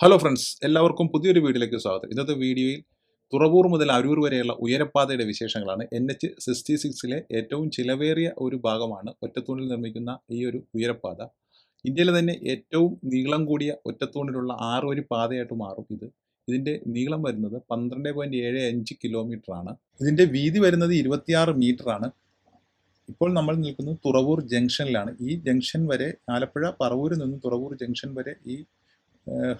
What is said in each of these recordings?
Hello friends എല്ലാവർക്കും പുതിയൊരു വീഡിയോയിലേക്ക് സ്വാഗതം. ഇന്നത്തെ വീഡിയോയിൽ തുറവൂർ മുതൽ അരൂർ വരെയുള്ള ഉയരപ്പാതയുടെ വിശേഷങ്ങളാണ് എൻ എച്ച് സിക്സ്റ്റി സിക്സിലെ ഏറ്റവും ചിലവേറിയ ഒരു ഭാഗമാണ് ഒറ്റത്തൂണിൽ നിർമ്മിക്കുന്ന ഈ ഒരു ഉയരപ്പാത. ഇന്ത്യയിലെ തന്നെ ഏറ്റവും നീളം കൂടിയ ഒറ്റത്തൂണിലുള്ള ആറ് ഒരു പാതയായിട്ട് മാറും ഇത്. ഇതിന്റെ നീളം വരുന്നത് പന്ത്രണ്ട് പോയിന്റ് ഏഴ് അഞ്ച് കിലോമീറ്റർ ആണ്. ഇതിന്റെ വീതി വരുന്നത് ഇരുപത്തിയാറ് മീറ്റർ ആണ്. ഇപ്പോൾ നമ്മൾ നിൽക്കുന്നത് തുറവൂർ ജംഗ്ഷനിലാണ് ഈ ജംഗ്ഷൻ വരെ ആലപ്പുഴ പറവൂരിൽ നിന്ന് തുറവൂർ ജംഗ്ഷൻ വരെ ഈ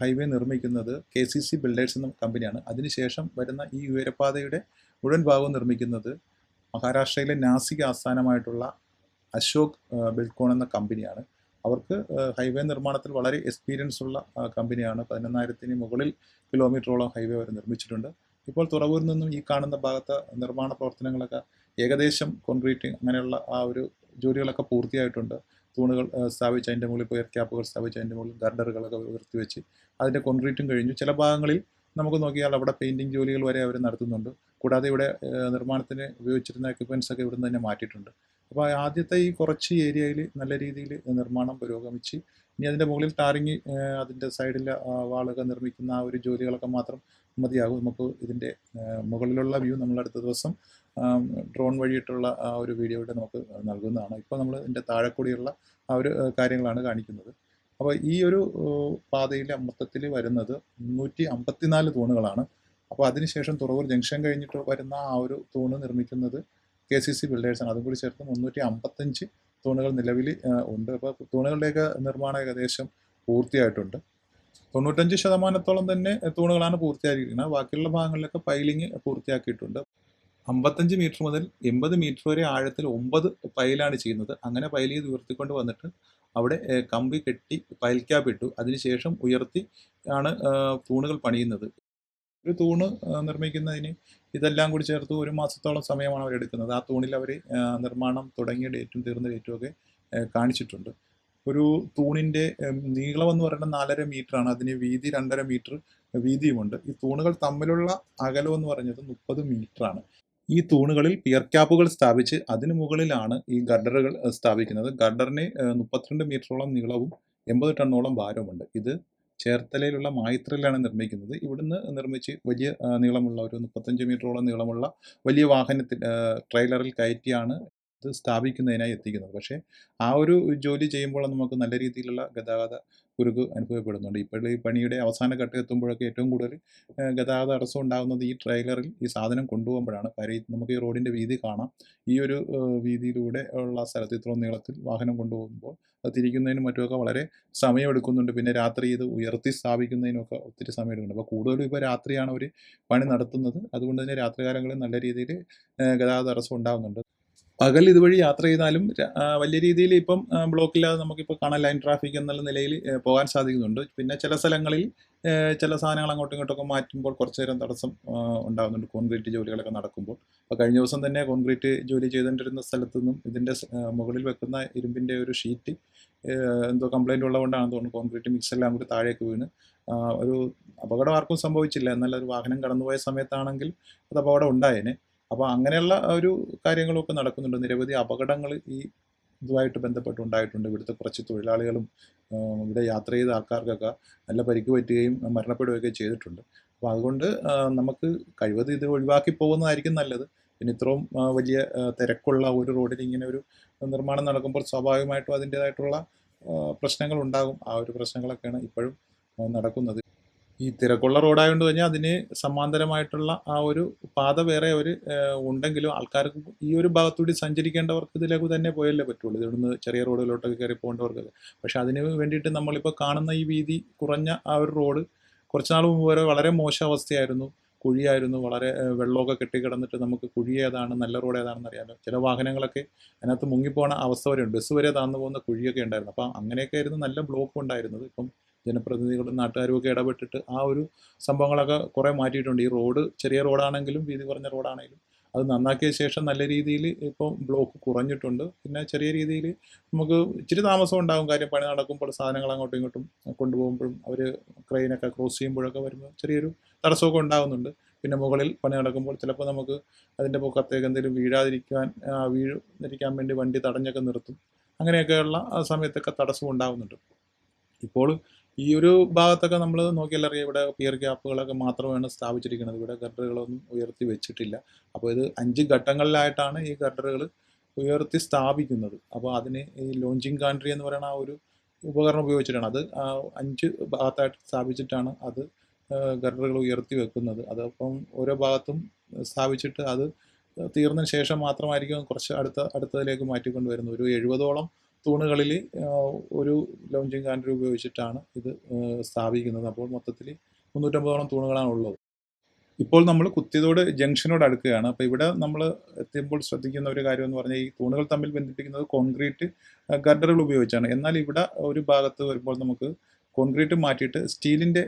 ഹൈവേ നിർമ്മിക്കുന്നത് കെ സി സി ബിൽഡേഴ്സ് എന്ന കമ്പനിയാണ്. അതിനുശേഷം വരുന്ന ഈ ഉയരപ്പാതയുടെ മുഴുവൻ ഭാഗവും നിർമ്മിക്കുന്നത് മഹാരാഷ്ട്രയിലെ നാസിക് ആസ്ഥാനമായിട്ടുള്ള അശോക് ബിൽക്കോൺ എന്ന കമ്പനിയാണ്. അവർക്ക് ഹൈവേ നിർമ്മാണത്തിൽ വളരെ എക്സ്പീരിയൻസ് ഉള്ള കമ്പനിയാണ്. പതിനൊന്നായിരത്തിന് മുകളിൽ കിലോമീറ്ററോളം ഹൈവേ അവർ നിർമ്മിച്ചിട്ടുണ്ട്. ഇപ്പോൾ തുറവൂരിൽ നിന്നും ഈ കാണുന്ന ഭാഗത്ത് നിർമ്മാണ പ്രവർത്തനങ്ങളൊക്കെ ഏകദേശം കോൺക്രീറ്റിംഗ് അങ്ങനെയുള്ള ആ ഒരു ജോലികളൊക്കെ പൂർത്തിയായിട്ടുണ്ട്. തൂണുകൾ സ്ഥാപിച്ച് അതിന്റെ മുകളിൽ എയർ ക്യാപ്പുകൾ സ്ഥാപിച്ച് അതിന്റെ മുകളിൽ ഗർഡറുകളൊക്കെ ഉയർത്തി വെച്ച് അതിന്റെ കോൺക്രീറ്റും കഴിഞ്ഞു. ചില ഭാഗങ്ങളിൽ നമുക്ക് നോക്കിയാൽ അവിടെ പെയിന്റിങ് ജോലികൾ വരെ അവർ നടത്തുന്നുണ്ട്. കൂടാതെ ഇവിടെ നിർമ്മാണത്തിന് ഉപയോഗിച്ചിരുന്ന എക്യുപ്മെന്റ്സ് ഒക്കെ ഇവിടുന്ന് തന്നെ മാറ്റിയിട്ടുണ്ട്. അപ്പോൾ ആദ്യത്തെ ഈ കുറച്ച് ഏരിയയിൽ നല്ല രീതിയിൽ നിർമ്മാണം പുരോഗമിച്ച് ഇനി അതിന്റെ മുകളിൽ ടാറിങ് അതിന്റെ സൈഡിലെ വാളൊക്കെ നിർമ്മിക്കുന്ന ആ ഒരു ജോലികളൊക്കെ മാത്രം മതിയാകും. നമുക്ക് ഇതിന്റെ മുകളിലുള്ള വ്യൂ നമ്മൾ അടുത്ത ദിവസം ഡ്രോൺ വഴിയിട്ടുള്ള ആ ഒരു വീഡിയോ ഇവിടെ നമുക്ക് നൽകുന്നതാണ്. ഇപ്പോൾ നമ്മൾ ഇതിന്റെ താഴെ കൂടിയുള്ള ആ ഒരു കാര്യങ്ങളാണ് കാണിക്കുന്നത്. അപ്പോൾ ഈ ഒരു പാതയിൽ മൊത്തത്തിൽ വരുന്നത് മുന്നൂറ്റി അമ്പത്തിനാല് തൂണുകളാണ്. അപ്പോൾ അതിനുശേഷം തുറവൂർ ജംഗ്ഷൻ കഴിഞ്ഞിട്ട് വരുന്ന ആ ഒരു തൂണ് നിർമ്മിക്കുന്നത് കെ സി സി ബിൽഡേഴ്സാണ് അതും കൂടി ചേർത്ത് മുന്നൂറ്റി അമ്പത്തഞ്ച് തൂണുകൾ നിലവിൽ ഉണ്ട്. അപ്പോൾ തൂണുകളുടെയൊക്കെ നിർമ്മാണം ഏകദേശം പൂർത്തിയായിട്ടുണ്ട്. തൊണ്ണൂറ്റഞ്ച് ശതമാനത്തോളം തന്നെ തൂണുകളാണ് പൂർത്തിയാക്കിയിരിക്കുന്നത് ബാക്കിയുള്ള ഭാഗങ്ങളിലൊക്കെ പൈലിങ് പൂർത്തിയാക്കിയിട്ടുണ്ട്. അമ്പത്തഞ്ച് മീറ്റർ മുതൽ എൺപത് മീറ്റർ വരെ ആഴത്തിൽ ഒമ്പത് പൈലാണ് ചെയ്യുന്നത്. അങ്ങനെ പൈൽ ചെയ്ത് ഉയർത്തിക്കൊണ്ട് വന്നിട്ട് അവിടെ കമ്പി കെട്ടി പൈൽ ക്യാപ് ഇട്ടു. അതിനുശേഷം ഉയർത്തി ആണ് തൂണുകൾ പണിയുന്നത്. ഒരു തൂണ് നിർമ്മിക്കുന്നതിന് ഇതെല്ലാം കൂടി ചേർത്ത് ഒരു മാസത്തോളം സമയമാണ് അവർ എടുക്കുന്നത്. ആ തൂണിൽ അവർ നിർമ്മാണം തുടങ്ങിയ ഡേറ്റും തീർന്ന ഡേറ്റും ഒക്കെ കാണിച്ചിട്ടുണ്ട്. ഒരു തൂണിന്റെ നീളം എന്ന് പറയുന്നത് നാലര ആണ്. അതിന് വീതി രണ്ടര മീറ്റർ വീതിയുമുണ്ട്. ഈ തൂണുകൾ തമ്മിലുള്ള അകലം എന്ന് പറഞ്ഞത് മുപ്പത് മീറ്ററാണ് ഈ തൂണുകളിൽ പിയർ ക്യാപ്പുകൾ സ്ഥാപിച്ച് അതിനു മുകളിലാണ് ഈ ഗർഡറുകൾ സ്ഥാപിക്കുന്നത്. ഗർഡറിന് ഏഹ്, മുപ്പത്തിരണ്ട് മീറ്ററോളം നീളവും എൺപത് ടണ്ണോളം ഭാരവുമുണ്ട്. ഇത് ചേർത്തലയിലുള്ള മായിത്രയിലാണ് നിർമ്മിക്കുന്നത്. ഇവിടുന്ന് നിർമ്മിച്ച് വലിയ നീളമുള്ള ഒരു മുപ്പത്തഞ്ച് മീറ്ററോളം നീളമുള്ള വലിയ വാഹനത്തിൽ ട്രെയിലറിൽ കയറ്റിയാണ് ഇത് സ്ഥാപിക്കുന്നതിനായി എത്തിക്കുന്നത്. പക്ഷേ ആ ഒരു ജോലി ചെയ്യുമ്പോൾ നമുക്ക് നല്ല രീതിയിലുള്ള ഗതാഗത കുരുക്ക് അനുഭവപ്പെടുന്നുണ്ട്. ഇപ്പോൾ ഈ പണിയുടെ അവസാന ഘട്ടം എത്തുമ്പോഴൊക്കെ ഏറ്റവും കൂടുതൽ ഗതാഗത തടസ്സം ഉണ്ടാകുന്നത് ഈ ട്രെയിലറിൽ ഈ സാധനം കൊണ്ടുപോകുമ്പോഴാണ്. കാര്യം നമുക്ക് ഈ റോഡിന്റെ വീതി കാണാം. ഈ ഒരു വീതിയിലൂടെ ഉള്ള സ്ഥലത്ത് ഇത്രയും നീളത്തിൽ വാഹനം കൊണ്ടുപോകുമ്പോൾ അത് തിരിക്കുന്നതിനും മറ്റുമൊക്കെ വളരെ സമയമെടുക്കുന്നുണ്ട്. പിന്നെ രാത്രി ഇത് ഉയർത്തി സ്ഥാപിക്കുന്നതിനൊക്കെ ഒത്തിരി സമയമെടുക്കുന്നുണ്ട്. അപ്പോൾ കൂടുതലും ഇപ്പോൾ രാത്രിയാണ് അവർ പണി നടത്തുന്നത്. അതുകൊണ്ട് തന്നെ രാത്രികാലങ്ങളിൽ നല്ല രീതിയിൽ ഗതാഗത തടസ്സം ഉണ്ടാകുന്നുണ്ട്. പകൽ ഇതുവഴി യാത്ര ചെയ്താലും വലിയ രീതിയിൽ ഇപ്പം ബ്ലോക്കില്ലാതെ നമുക്കിപ്പോൾ കാണാൻ ലൈൻ ട്രാഫിക് എന്നുള്ള നിലയിൽ പോകാൻ സാധിക്കുന്നുണ്ട്. പിന്നെ ചില സ്ഥലങ്ങളിൽ ചില സാധനങ്ങൾ അങ്ങോട്ടും ഇങ്ങോട്ടൊക്കെ മാറ്റുമ്പോൾ കുറച്ച് നേരം തടസ്സം ഉണ്ടാകുന്നുണ്ട് കോൺക്രീറ്റ് ജോലികളൊക്കെ നടക്കുമ്പോൾ. അപ്പോൾ കഴിഞ്ഞ ദിവസം തന്നെ കോൺക്രീറ്റ് ജോലി ചെയ്തുകൊണ്ടിരുന്ന സ്ഥലത്തു നിന്നും ഇതിന്റെ മുകളിൽ വെക്കുന്ന ഇരുമ്പിന്റെ ഒരു ഷീറ്റ് എന്തോ കംപ്ലയിന്റ് ഉള്ളതുകൊണ്ടാണെന്ന് തോന്നുന്നു കോൺക്രീറ്റ് മിക്സ് എല്ലാം കൂടി താഴേക്ക് വീണ്. ഒരു അപകടം ആർക്കും സംഭവിച്ചില്ല. എന്നാൽ ഒരു വാഹനം കടന്നുപോയ സമയത്താണെങ്കിൽ അത് അപകടം ഉണ്ടായേനെ. അപ്പോൾ അങ്ങനെയുള്ള ഒരു കാര്യങ്ങളൊക്കെ നടക്കുന്നുണ്ട്. നിരവധി അപകടങ്ങൾ ഈ ഇതുമായിട്ട് ബന്ധപ്പെട്ട് ഉണ്ടായിട്ടുണ്ട്. ഇവിടുത്തെ കുറച്ച് തൊഴിലാളികളും ഇവിടെ യാത്ര ചെയ്ത ആൾക്കാർക്കൊക്കെ നല്ല പരിക്ക് പറ്റുകയും മരണപ്പെടുകയൊക്കെ ചെയ്തിട്ടുണ്ട്. അപ്പോൾ അതുകൊണ്ട് നമുക്ക് കഴിവതും ഇത് ഒഴിവാക്കി പോകുന്നതായിരിക്കും നല്ലത്. പിന്നെ ഇത്രയും വലിയ തിരക്കുള്ള ഒരു റോഡിൽ ഇങ്ങനെ ഒരു നിർമ്മാണം നടക്കുമ്പോൾ സ്വാഭാവികമായിട്ടും അതിന്റേതായിട്ടുള്ള പ്രശ്നങ്ങൾ ഉണ്ടാകും ആ ഒരു പ്രശ്നങ്ങളൊക്കെയാണ് ഇപ്പോഴും നടക്കുന്നത്. ഈ തിരക്കുള്ള റോഡായതുകൊണ്ട് തന്നെ അതിന് സമാന്തരമായിട്ടുള്ള ആ ഒരു പാത വേറെ ഒരു ഉണ്ടെങ്കിലും ആൾക്കാർക്ക് ഈ ഒരു ഭാഗത്തൂടി സഞ്ചരിക്കേണ്ടവർക്ക് ഇതിലേക്ക് തന്നെ പോയല്ലേ പറ്റുള്ളൂ. ഇവിടുന്ന് ചെറിയ റോഡിലോട്ടൊക്കെ കയറി പോകേണ്ടവർക്കൊക്കെ പക്ഷെ അതിന് വേണ്ടിയിട്ട് നമ്മളിപ്പോൾ കാണുന്ന ഈ വീതി കുറഞ്ഞ ആ ഒരു റോഡ് കുറച്ച് നാൾ മുമ്പ് വരെ വളരെ മോശം അവസ്ഥയായിരുന്നു. കുഴിയായിരുന്നു. വളരെ വെള്ളമൊക്കെ കെട്ടിക്കിടന്നിട്ട് നമുക്ക് കുഴി ഏതാണ് നല്ല റോഡ് ഏതാണെന്ന് അറിയാമല്ലോ ചില വാഹനങ്ങളൊക്കെ അതിനകത്ത് മുങ്ങിപ്പോണ അവസ്ഥ വരെ ഉണ്ട് ബസ് വരെ താന്നു പോകുന്ന കുഴിയൊക്കെ ഉണ്ടായിരുന്നു. അപ്പം അങ്ങനെയൊക്കെ ആയിരുന്നു നല്ല ബ്ലോക്ക് ഉണ്ടായിരുന്നത്. ഇപ്പം ജനപ്രതിനിധികളും നാട്ടുകാരും ഒക്കെ ഇടപെട്ടിട്ട് ആ ഒരു സംഭവങ്ങളൊക്കെ കുറേ മാറ്റിയിട്ടുണ്ട്. ഈ റോഡ് ചെറിയ റോഡാണെങ്കിലും വീതി കുറഞ്ഞ റോഡാണെങ്കിലും അത് നന്നാക്കിയ ശേഷം നല്ല രീതിയിൽ ഇപ്പം ബ്ലോക്ക് കുറഞ്ഞിട്ടുണ്ട്. പിന്നെ ചെറിയ രീതിയിൽ നമുക്ക് ഇച്ചിരി താമസം ഉണ്ടാകും കാര്യം പണി നടക്കുമ്പോൾ സാധനങ്ങൾ അങ്ങോട്ടും ഇങ്ങോട്ടും കൊണ്ടുപോകുമ്പോഴും അവർ ക്രെയിനൊക്കെ ക്രോസ് ചെയ്യുമ്പോഴൊക്കെ വരുമ്പോൾ ചെറിയൊരു തടസ്സമൊക്കെ ഉണ്ടാകുന്നുണ്ട് പിന്നെ മുകളിൽ പണി നടക്കുമ്പോൾ ചിലപ്പോൾ നമുക്ക് അതിന്റെ പൊക്കത്തേക്ക് എന്തെങ്കിലും വീഴാതിരിക്കാൻ ആ, വീഴാതിരിക്കാൻ വേണ്ടി വണ്ടി തടഞ്ഞൊക്കെ നിർത്തും. അങ്ങനെയൊക്കെയുള്ള ആ സമയത്തൊക്കെ തടസ്സം ഉണ്ടാകുന്നുണ്ട് ഇപ്പോൾ ഈ ഒരു ഭാഗത്തൊക്കെ നമ്മൾ നോക്കിയാൽ അറിയാം ഇവിടെ പിയർ ക്യാപ്പുകളൊക്കെ മാത്രമാണ് സ്ഥാപിച്ചിരിക്കുന്നത്. ഇവിടെ ഗട്ടറുകളൊന്നും ഉയർത്തി വെച്ചിട്ടില്ല. അപ്പോൾ ഇത് അഞ്ച് ഘട്ടങ്ങളിലായിട്ടാണ് ഈ ഗട്ടറുകൾ ഉയർത്തി സ്ഥാപിക്കുന്നത്. അപ്പോൾ അതിന് ഈ ലോഞ്ചിങ് കാൻട്രി എന്ന് പറയുന്ന ആ ഒരു ഉപകരണം ഉപയോഗിച്ചിട്ടാണ്. അത് അഞ്ച് ഭാഗത്തായിട്ട് സ്ഥാപിച്ചിട്ടാണ് അത് ഗട്ടറുകൾ ഉയർത്തി വെക്കുന്നത്. അതപ്പം ഓരോ ഭാഗത്തും സ്ഥാപിച്ചിട്ട് അത് തീർന്നതിന് ശേഷം മാത്രമായിരിക്കും കുറച്ച് അടുത്ത അടുത്തതിലേക്ക് മാറ്റിക്കൊണ്ട് വരുന്നത്. ഒരു എഴുപതോളം തൂണുകളിൽ ഒരു ലോഞ്ചിങ് കാൻഡറി ഉപയോഗിച്ചിട്ടാണ് ഇത് സ്ഥാപിക്കുന്നത്. അപ്പോൾ മൊത്തത്തിൽ മുന്നൂറ്റമ്പതോളം തൂണുകളാണ് ഉള്ളത്. ഇപ്പോൾ നമ്മൾ കുത്തിയതോട് ജംഗ്ഷനോട് അടുക്കുകയാണ്. അപ്പോൾ ഇവിടെ നമ്മൾ എത്തുമ്പോൾ ശ്രദ്ധിക്കുന്ന ഒരു കാര്യം എന്ന് പറഞ്ഞാൽ ഈ തൂണുകൾ തമ്മിൽ ബന്ധിപ്പിക്കുന്നത് കോൺക്രീറ്റ് ഗർഡറുകൾ ഉപയോഗിച്ചാണ്. എന്നാൽ ഇവിടെ ഒരു ഭാഗത്ത് വരുമ്പോൾ നമുക്ക് കോൺക്രീറ്റ് മാറ്റിയിട്ട് സ്റ്റീലിന്റെ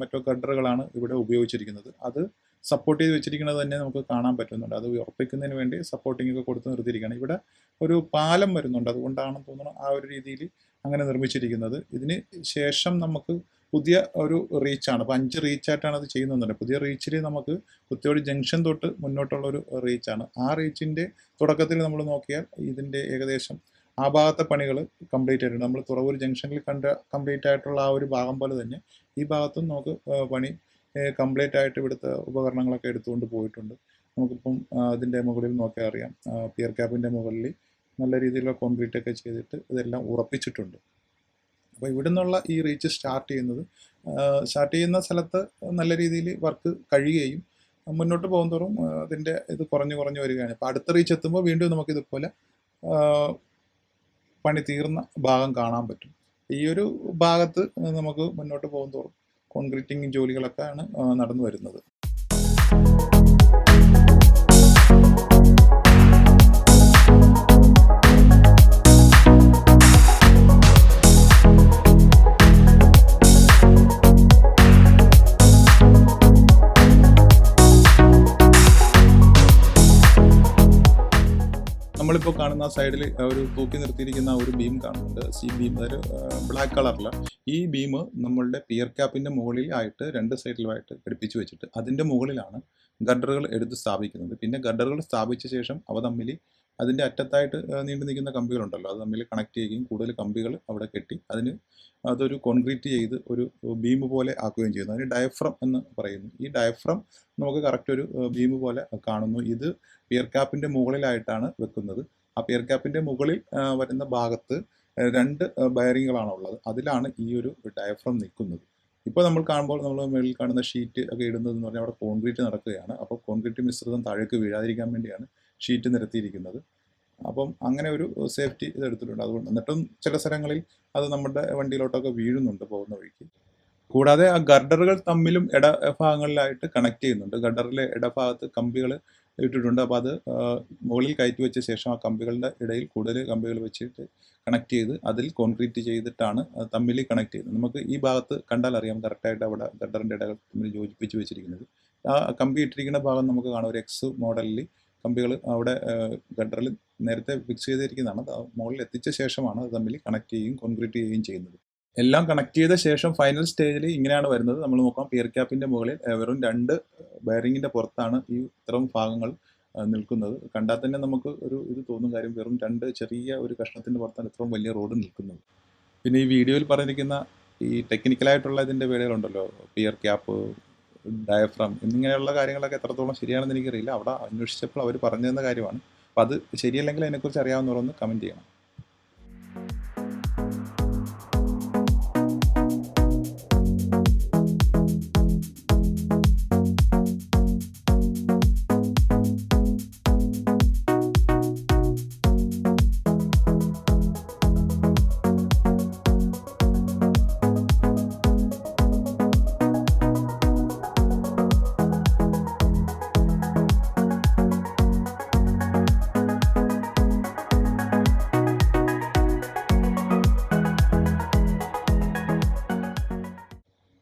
മറ്റോ ഗർഡറുകളാണ് ഇവിടെ ഉപയോഗിച്ചിരിക്കുന്നത്. അത് സപ്പോർട്ട് ചെയ്ത് വെച്ചിരിക്കുന്നത് തന്നെ നമുക്ക് കാണാൻ പറ്റുന്നുണ്ട്. അത് ഉറപ്പിക്കുന്നതിന് വേണ്ടി സപ്പോർട്ടിംഗ് ഒക്കെ കൊടുത്ത് നിർത്തിയിരിക്കുകയാണ്. ഇവിടെ ഒരു പാലം വരുന്നുണ്ട്. അതുകൊണ്ടാണ് തോന്നുന്നു ആ ഒരു രീതിയിൽ അങ്ങനെ നിർമ്മിച്ചിരിക്കുന്നത്. ഇതിന് ശേഷം നമുക്ക് പുതിയ ഒരു റീച്ചാണ് അപ്പോൾ അഞ്ച് റീച്ചായിട്ടാണ് അത് ചെയ്യുന്നത് പുതിയ റീച്ചിൽ നമുക്ക് കുത്തിയോട് ജംഗ്ഷൻ തൊട്ട് മുന്നോട്ടുള്ള ഒരു റീച്ചാണ് ആ റീച്ചിന്റെ തുടക്കത്തിൽ നമ്മൾ നോക്കിയാൽ ഇതിന്റെ ഏകദേശം ആ ഭാഗത്തെ പണികൾ കംപ്ലീറ്റ് ആയിട്ടുണ്ട്. നമ്മൾ തുറവൂർ ജംഗ്ഷനിൽ കണ്ട കംപ്ലീറ്റ് ആയിട്ടുള്ള ആ ഒരു ഭാഗം പോലെ തന്നെ ഈ ഭാഗത്തും നമുക്ക് പണി കംപ്ലീറ്റ് ആയിട്ട് ഇവിടുത്തെ ഉപകരണങ്ങളൊക്കെ എടുത്തുകൊണ്ട് പോയിട്ടുണ്ട്. നമുക്കിപ്പം അതിന്റെ മുകളിൽ നോക്കിയാൽ അറിയാം. പിയർ ക്യാപ്പിന്റെ മുകളിൽ നല്ല രീതിയിലുള്ള കോൺക്രീറ്റ് ഒക്കെ ചെയ്തിട്ട് ഇതെല്ലാം ഉറപ്പിച്ചിട്ടുണ്ട്. അപ്പോൾ ഇവിടെ നിന്നുള്ള ഈ റീച്ച് സ്റ്റാർട്ട് ചെയ്യുന്നത് സ്റ്റാർട്ട് ചെയ്യുന്ന സ്ഥലത്ത് നല്ല രീതിയിൽ വർക്ക് കഴിയുകയും മുന്നോട്ട് പോകുന്തോറും അതിന്റെ ഇത് കുറഞ്ഞു കുറഞ്ഞു വരികയാണ്. അപ്പോൾ അടുത്ത റീച്ച് എത്തുമ്പോൾ വീണ്ടും നമുക്കിതുപോലെ പണി തീർന്ന ഭാഗം കാണാൻ പറ്റും. ഈ ഒരു ഭാഗത്ത് നമുക്ക് മുന്നോട്ട് പോകുന്തോറും കോൺക്രീറ്റിംഗ് ജോലികളൊക്കെയാണ് നടന്നു വരുന്നത്. സൈഡിൽ ഒരു തൂക്കി നിർത്തിയിരിക്കുന്ന ഒരു ബീം കാണുന്നുണ്ട്. സി ബീം അതൊരു ബ്ലാക്ക് കളറിൽ ഈ ബീം നമ്മളുടെ പിയർ ക്യാപ്പിന്റെ മുകളിൽ ആയിട്ട് രണ്ട് സൈഡിലുമായിട്ട് ഘടിപ്പിച്ച് വെച്ചിട്ട് അതിന്റെ മുകളിലാണ് ഗഡറുകൾ എടുത്ത് സ്ഥാപിക്കുന്നത്. പിന്നെ ഗഡറുകൾ സ്ഥാപിച്ച ശേഷം അവ തമ്മിൽ അതിന്റെ അറ്റത്തായിട്ട് നീണ്ടു നിൽക്കുന്ന കമ്പികളുണ്ടല്ലോ. അത് തമ്മിൽ കണക്ട് ചെയ്യുകയും കൂടുതൽ കമ്പികൾ അവിടെ കെട്ടി അതിന് അതൊരു കോൺക്രീറ്റ് ചെയ്ത് ഒരു ബീം പോലെ ആക്കുകയും ചെയ്യുന്നു. അതിന് ഡയഫ്രം എന്ന് പറയുന്നു. ഈ ഡയഫ്രം നമുക്ക് കറക്റ്റ് ഒരു ബീം പോലെ കാണുന്നു. ഇത് പിയർ ക്യാപ്പിന്റെ മുകളിലായിട്ടാണ് വെക്കുന്നത്. ആ പിയർ ക്യാപ്പിന്റെ മുകളിൽ വരുന്ന ഭാഗത്ത് രണ്ട് ബയറിങ്ങുകളാണ് ഉള്ളത് അതിലാണ് ഈ ഒരു ഡയഫ്രം നിൽക്കുന്നത്. ഇപ്പോൾ നമ്മൾ കാണുമ്പോൾ നമ്മൾ മുകളിൽ കാണുന്ന ഷീറ്റ് ഒക്കെ ഇടുന്നത് എന്ന് പറഞ്ഞാൽ അവിടെ കോൺക്രീറ്റ് നടക്കുകയാണ്. അപ്പോൾ കോൺക്രീറ്റ് മിശ്രിതം താഴേക്ക് വീഴാതിരിക്കാൻ വേണ്ടിയാണ് ഷീറ്റ് നിരത്തിയിരിക്കുന്നത്. അപ്പം അങ്ങനെ ഒരു സേഫ്റ്റി ഇത് എടുത്തിട്ടുണ്ട്. അതുകൊണ്ട് എന്നിട്ടും ചില സ്ഥലങ്ങളിൽ അത് നമ്മുടെ വണ്ടിയിലോട്ടൊക്കെ വീഴുന്നുണ്ട് പോകുന്ന വഴിക്ക്. കൂടാതെ ആ ഗർഡറുകൾ തമ്മിലും ഇടഭാഗങ്ങളിലായിട്ട് കണക്ട് ചെയ്യുന്നുണ്ട്. ഗർഡറിലെ ഇടഭാഗത്ത് കമ്പികൾ ഇട്ടിട്ടുണ്ട്. അപ്പോൾ അത് മുകളിൽ കയറ്റി വെച്ച ശേഷം ആ കമ്പികളുടെ ഇടയിൽ കൂടുതൽ കമ്പികൾ വെച്ചിട്ട് കണക്ട് ചെയ്ത് അതിൽ കോൺക്രീറ്റ് ചെയ്തിട്ടാണ് തമ്മിൽ കണക്ട് ചെയ്യുന്നത്. നമുക്ക് ഈ ഭാഗത്ത് കണ്ടാൽ അറിയാം കറക്റ്റായിട്ട് അവിടെ ഗഡറിന്റെ ഇടകൾ തമ്മിൽ യോജിപ്പിച്ച് വെച്ചിരിക്കുന്നത്. ആ കമ്പി ഇട്ടിരിക്കുന്ന ഭാഗം നമുക്ക് കാണാം. ഒരു എക്സ് മോഡലിൽ കമ്പികൾ അവിടെ ഗഡറിൽ നേരത്തെ ഫിക്സ് ചെയ്തിരിക്കുന്നതാണ്. മുകളിൽ എത്തിച്ച ശേഷമാണ് അത് തമ്മിൽ കണക്ട് ചെയ്യുകയും കോൺക്രീറ്റ് ചെയ്യുകയും ചെയ്യുന്നത്. എല്ലാം കണക്ട് ചെയ്ത ശേഷം ഫൈനൽ സ്റ്റേജിൽ ഇങ്ങനെയാണ് വരുന്നത്. നമ്മൾ നോക്കാം. പിയർ ക്യാപ്പിന്റെ മുകളിൽ വെറും രണ്ട് ബയറിങ്ങിന്റെ പുറത്താണ് ഈ ഇത്തരം ഭാഗങ്ങൾ നിൽക്കുന്നത്. കണ്ടാൽ തന്നെ നമുക്ക് ഒരു ഇത് തോന്നും കാര്യം വെറും രണ്ട് ചെറിയ ഒരു കഷ്ണത്തിന്റെ പുറത്താണ് ഇത്രയും വലിയ റോഡ് നിൽക്കുന്നത്. പിന്നെ ഈ വീഡിയോയിൽ പറഞ്ഞിരിക്കുന്ന ഈ ടെക്നിക്കലായിട്ടുള്ള ഇതിന്റെ വേളകളുണ്ടല്ലോ. പിയർ ക്യാപ്പ് ഡയഫ്രം എന്നിങ്ങനെയുള്ള കാര്യങ്ങളൊക്കെ എത്രത്തോളം ശരിയാണെന്ന് എനിക്കറിയില്ല. അവിടെ അന്വേഷിച്ചപ്പോൾ അവർ പറഞ്ഞു തന്ന കാര്യമാണ്. അപ്പോൾ അത് ശരിയല്ലെങ്കിൽ അതിനെക്കുറിച്ച് അറിയാവുന്നവരൊന്ന് കമന്റ് ചെയ്യണം.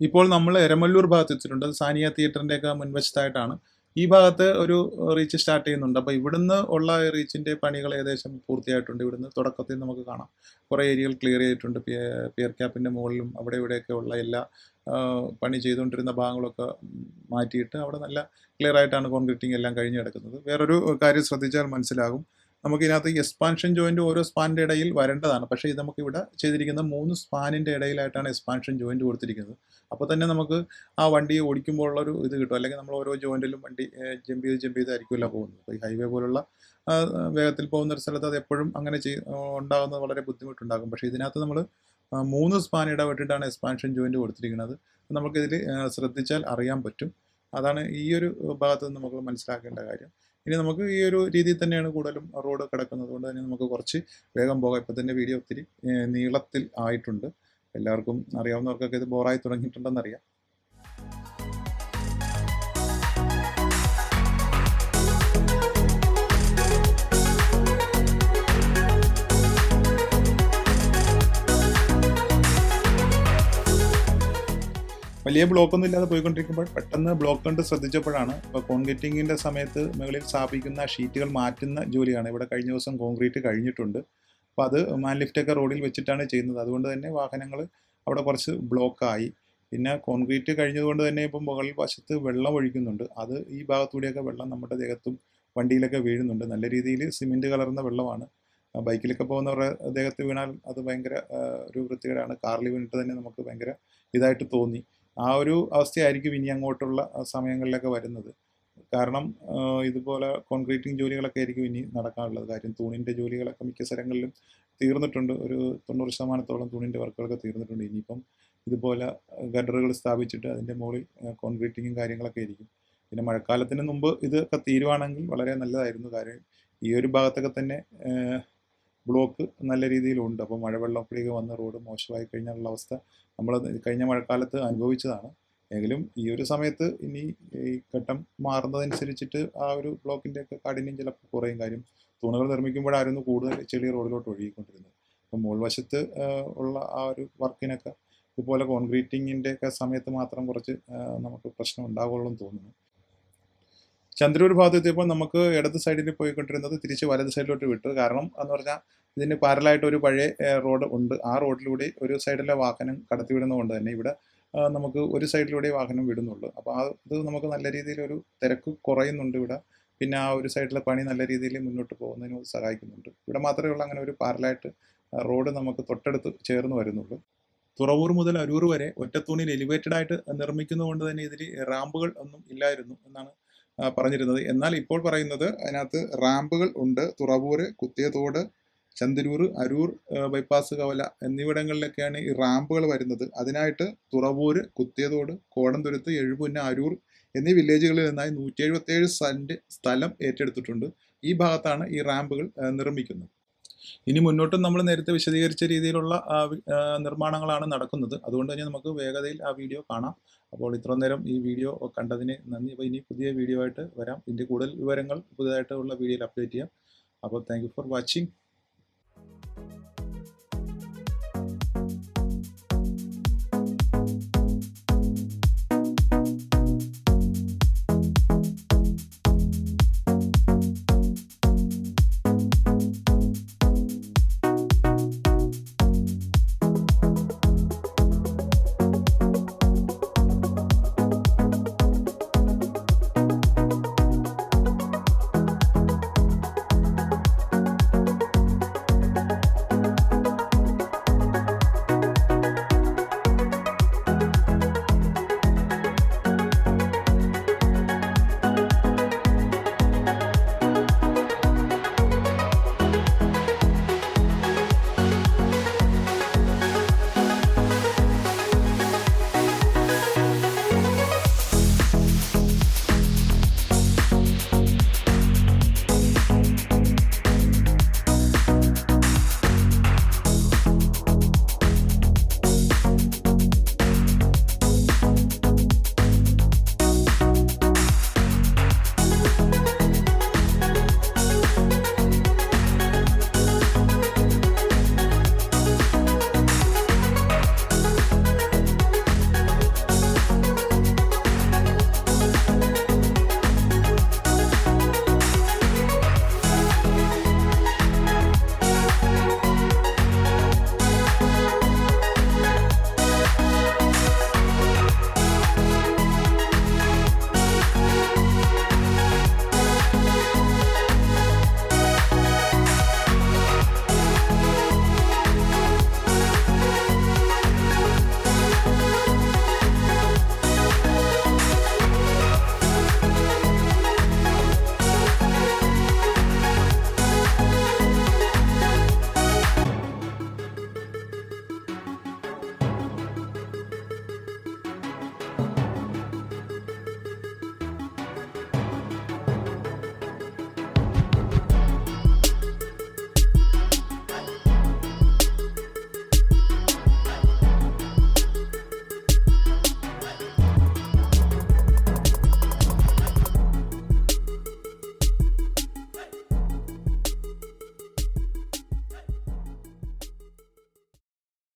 ഇപ്പോൾ നമ്മൾ എരമല്ലൂർ ഭാഗത്ത് അത് സാനിയ തിയേറ്ററിന്റെയൊക്കെ മുൻവശത്തായിട്ടാണ്. ഈ ഭാഗത്ത് ഒരു റീച്ച് സ്റ്റാർട്ട് ചെയ്യുന്നുണ്ട്. അപ്പോൾ ഇവിടുന്ന് ഉള്ള റീച്ചിന്റെ പണികൾ ഏകദേശം പൂർത്തിയായിട്ടുണ്ട്. ഇവിടുന്ന് തുടക്കത്തിൽ നമുക്ക് കാണാം. കുറേ ഏരിയകൾ ക്ലിയർ ചെയ്തിട്ടുണ്ട്. പിയർ ക്യാപ്പിന്റെ മുകളിലും അവിടെ ഇവിടെയൊക്കെ ഉള്ള എല്ലാ പണി ചെയ്തുകൊണ്ടിരുന്ന ഭാഗങ്ങളൊക്കെ മാറ്റിയിട്ട് അവിടെ നല്ല ക്ലിയർ ആയിട്ടാണ് കോൺക്രീറ്റിംഗ് എല്ലാം കഴിഞ്ഞ് കിടക്കുന്നത്. വേറൊരു കാര്യം ശ്രദ്ധിച്ചാൽ മനസ്സിലാകും. നമുക്ക് ഇതിനകത്ത് എക്സ്പാൻഷൻ ജോയിന്റ് ഓരോ സ്പാനിന്റെ ഇടയിൽ വരേണ്ടതാണ്. പക്ഷേ ഇത് നമുക്ക് ഇവിടെ ചെയ്തിരിക്കുന്ന മൂന്ന് സ്പാനിന്റെ ഇടയിലായിട്ടാണ് എക്സ്പാൻഷൻ ജോയിന്റ് കൊടുത്തിരിക്കുന്നത്. അപ്പോൾ തന്നെ നമുക്ക് ആ വണ്ടി ഓടിക്കുമ്പോൾ ഒരു ഇത് കിട്ടും. അല്ലെങ്കിൽ നമ്മൾ ഓരോ ജോയിന്റിലും വണ്ടി ജമ്പ് ചെയ്ത് ജമ്പ് ചെയ്തായിരിക്കുമല്ലോ പോകുന്നത്. അപ്പോൾ ഈ ഹൈവേ പോലുള്ള വേഗത്തിൽ പോകുന്ന ഒരു സ്ഥലത്ത് അത് എപ്പോഴും അങ്ങനെ ചെയ് ഉണ്ടാകുന്നത് വളരെ ബുദ്ധിമുട്ടുണ്ടാകും. പക്ഷേ ഇതിനകത്ത് നമ്മൾ മൂന്ന് സ്പാൻ ഇടപെട്ടിട്ടാണ് എക്സ്പാൻഷൻ ജോയിന്റ് കൊടുത്തിരിക്കുന്നത്. നമുക്കിതിൽ ശ്രദ്ധിച്ചാൽ അറിയാൻ പറ്റും. അതാണ് ഈ ഒരു ഭാഗത്ത് നിന്ന് നമുക്ക് മനസ്സിലാക്കേണ്ട കാര്യം. ഇനി നമുക്ക് ഈ ഒരു രീതിയിൽ തന്നെയാണ് കൂടുതലും റോഡ് കിടക്കുന്നത്. കൊണ്ട് തന്നെ നമുക്ക് കുറച്ച് വേഗം പോകാം. ഇപ്പം തന്നെ വീഡിയോ ഒത്തിരി നീളത്തിൽ ആയിട്ടുണ്ട്. എല്ലാവർക്കും അറിയാവുന്നവർക്കൊക്കെ ഇത് ബോറായി തുടങ്ങിയിട്ടുണ്ടെന്നറിയാം. വലിയ ബ്ലോക്കൊന്നും ഇല്ലാതെ പോയിക്കൊണ്ടിരിക്കുമ്പോൾ പെട്ടെന്ന് ബ്ലോക്ക് കണ്ട് ശ്രദ്ധിച്ചപ്പോഴാണ് ഇപ്പോൾ കോൺക്രീറ്റിങ്ങിന്റെ സമയത്ത് മുകളിൽ സ്ഥാപിക്കുന്ന ഷീറ്റുകൾ മാറ്റുന്ന ജോലിയാണ്. ഇവിടെ കഴിഞ്ഞ ദിവസം കോൺക്രീറ്റ് കഴിഞ്ഞിട്ടുണ്ട്. അപ്പോൾ അത് മാൻ ലിഫ്റ്റൊക്കെ റോഡിൽ വെച്ചിട്ടാണ് ചെയ്യുന്നത്. അതുകൊണ്ട് തന്നെ വാഹനങ്ങൾ അവിടെ കുറച്ച് ബ്ലോക്കായി. പിന്നെ കോൺക്രീറ്റ് കഴിഞ്ഞതുകൊണ്ട് തന്നെ ഇപ്പം മുകളിൽ വശത്ത് വെള്ളം ഒഴിക്കുന്നുണ്ട്. അത് ഈ ഭാഗത്തൂടെയൊക്കെ വെള്ളം നമ്മുടെ ദേഹത്തും വണ്ടിയിലൊക്കെ വീഴുന്നുണ്ട്. നല്ല രീതിയിൽ സിമെന്റ് കലർന്ന വെള്ളമാണ്. ബൈക്കിലൊക്കെ പോകുന്നവരുടെ ദേഹത്ത് വീണാൽ അത് ഭയങ്കര ഒരു വൃത്തികേടാണ്. കാറിൽ വീണിട്ട് തന്നെ നമുക്ക് ഭയങ്കര ഇതായിട്ട് തോന്നി. ആ ഒരു അവസ്ഥയായിരിക്കും ഇനി അങ്ങോട്ടുള്ള സമയങ്ങളിലൊക്കെ വരുന്നത്. കാരണം ഇതുപോലെ കോൺക്രീറ്റിംഗ് ജോലികളൊക്കെ ആയിരിക്കും ഇനി നടക്കാനുള്ളത്. കാര്യം തൂണിന്റെ ജോലികളൊക്കെ മിക്ക സ്ഥലങ്ങളിലും തീർന്നിട്ടുണ്ട്. ഒരു തൊണ്ണൂറ് ശതമാനത്തോളം തൂണിന്റെ വർക്കുകളൊക്കെ തീർന്നിട്ടുണ്ട്. ഇനിയിപ്പം ഇതുപോലെ ഗഡറുകൾ സ്ഥാപിച്ചിട്ട് അതിന്റെ മുകളിൽ കോൺക്രീറ്റിങ്ങും കാര്യങ്ങളൊക്കെ ആയിരിക്കും. പിന്നെ മഴക്കാലത്തിന് മുമ്പ് ഇതൊക്കെ തീരുവാണെങ്കിൽ വളരെ നല്ലതായിരുന്നു. കാര്യം ഈ ഒരു ഭാഗത്തൊക്കെ തന്നെ ബ്ലോക്ക് നല്ല രീതിയിലുണ്ട്. അപ്പോൾ മഴവെള്ളത്തിലേക്ക് വന്ന് റോഡ് മോശമായി കഴിഞ്ഞാലുള്ള അവസ്ഥ നമ്മൾ കഴിഞ്ഞ മഴക്കാലത്ത് അനുഭവിച്ചതാണ്. എങ്കിലും ഈ ഒരു സമയത്ത് ഇനി ഈ ഘട്ടം മാറുന്നതനുസരിച്ചിട്ട് ആ ഒരു ബ്ലോക്കിന്റെ ഒക്കെ കാഠിന്യം ചിലപ്പോൾ കുറയും. കാര്യം തൂണുകൾ നിർമ്മിക്കുമ്പോഴായിരുന്നു കൂടുതൽ ചെളി റോഡിലോട്ട് ഒഴുകിക്കൊണ്ടിരുന്നത്. അപ്പം മുൾവശത്ത് ഉള്ള ആ ഒരു വർക്കിനൊക്കെ ഇതുപോലെ കോൺക്രീറ്റിങ്ങിന്റെ ഒക്കെ സമയത്ത് മാത്രം കുറച്ച് നമുക്ക് പ്രശ്നം ഉണ്ടാകുള്ളൂ എന്ന് തോന്നുന്നു. ചന്ദ്രൂർ ഭാഗത്ത് എത്തിയപ്പോൾ നമുക്ക് ഇടത് സൈഡിൽ പോയിക്കൊണ്ടിരുന്നത് തിരിച്ച് വലത് സൈഡിലോട്ട് വിട്ടു. കാരണം എന്ന് പറഞ്ഞാൽ ഇതിന് പാരലായിട്ട് ഒരു പഴയ റോഡ് ഉണ്ട്. ആ റോഡിലൂടെ ഒരു സൈഡിലെ വാഹനം കടത്തി വിടുന്നതുകൊണ്ട് തന്നെ ഇവിടെ നമുക്ക് ഒരു സൈഡിലൂടെ വാഹനം വിടുന്നുള്ളൂ. അപ്പോൾ അത് നമുക്ക് നല്ല രീതിയിൽ ഒരു തിരക്ക് കുറയുന്നുണ്ട് ഇവിടെ. പിന്നെ ആ ഒരു സൈഡിലെ പണി നല്ല രീതിയിൽ മുന്നോട്ട് പോകുന്നതിന് സഹായിക്കുന്നുണ്ട്. ഇവിടെ മാത്രമേ ഉള്ളൂ അങ്ങനെ ഒരു പാരലായിട്ട് റോഡ് നമുക്ക് തൊട്ടടുത്ത് ചേർന്ന് വരുന്നുള്ളൂ. തുറവൂർ മുതൽ അരൂർ വരെ ഒറ്റത്തൂണിൽ എലിവേറ്റഡ് ആയിട്ട് നിർമ്മിക്കുന്നതുകൊണ്ട് തന്നെ ഇതിൽ റാമ്പുകൾ ഒന്നും ഇല്ലായിരുന്നു എന്നാണ് പറഞ്ഞിരുന്നത്. എന്നാൽ ഇപ്പോൾ പറയുന്നത് അതിനകത്ത് റാമ്പുകൾ ഉണ്ട്. തുറവൂർ കുത്തിയതോട് ചന്ദരൂർ അരൂർ ബൈപ്പാസ് കവല എന്നിവിടങ്ങളിലൊക്കെയാണ് ഈ റാമ്പുകൾ വരുന്നത്. അതിനായിട്ട് തുറവൂർ കുത്തിയതോട് കോടന്തുരുത്ത് എഴുപുന്ന അരൂർ എന്നീ വില്ലേജുകളിൽ നിന്നായി നൂറ്റി എഴുപത്തേഴ് സെന്റ് സ്ഥലം ഏറ്റെടുത്തിട്ടുണ്ട്. ഈ ഭാഗത്താണ് ഈ റാമ്പുകൾ നിർമ്മിക്കുന്നത്. ഇനി മുന്നോട്ടും നമ്മൾ നേരത്തെ വിശദീകരിച്ച രീതിയിലുള്ള നിർമ്മാണങ്ങളാണ് നടക്കുന്നത്. അതുകൊണ്ട് തന്നെ നമുക്ക് വേഗതയിൽ ആ വീഡിയോ കാണാം. അപ്പോൾ ഇത്ര നേരം ഈ വീഡിയോ കണ്ടതിന് നന്ദി. അപ്പോൾ ഇനി പുതിയ വീഡിയോ ആയിട്ട് വരാം. ഇതിന്റെ കൂടുതൽ വിവരങ്ങൾ പുതിയതായിട്ടുള്ള വീഡിയോയിൽ അപ്ഡേറ്റ് ചെയ്യാം. അപ്പോൾ താങ്ക് ഫോർ വാച്ചിങ്.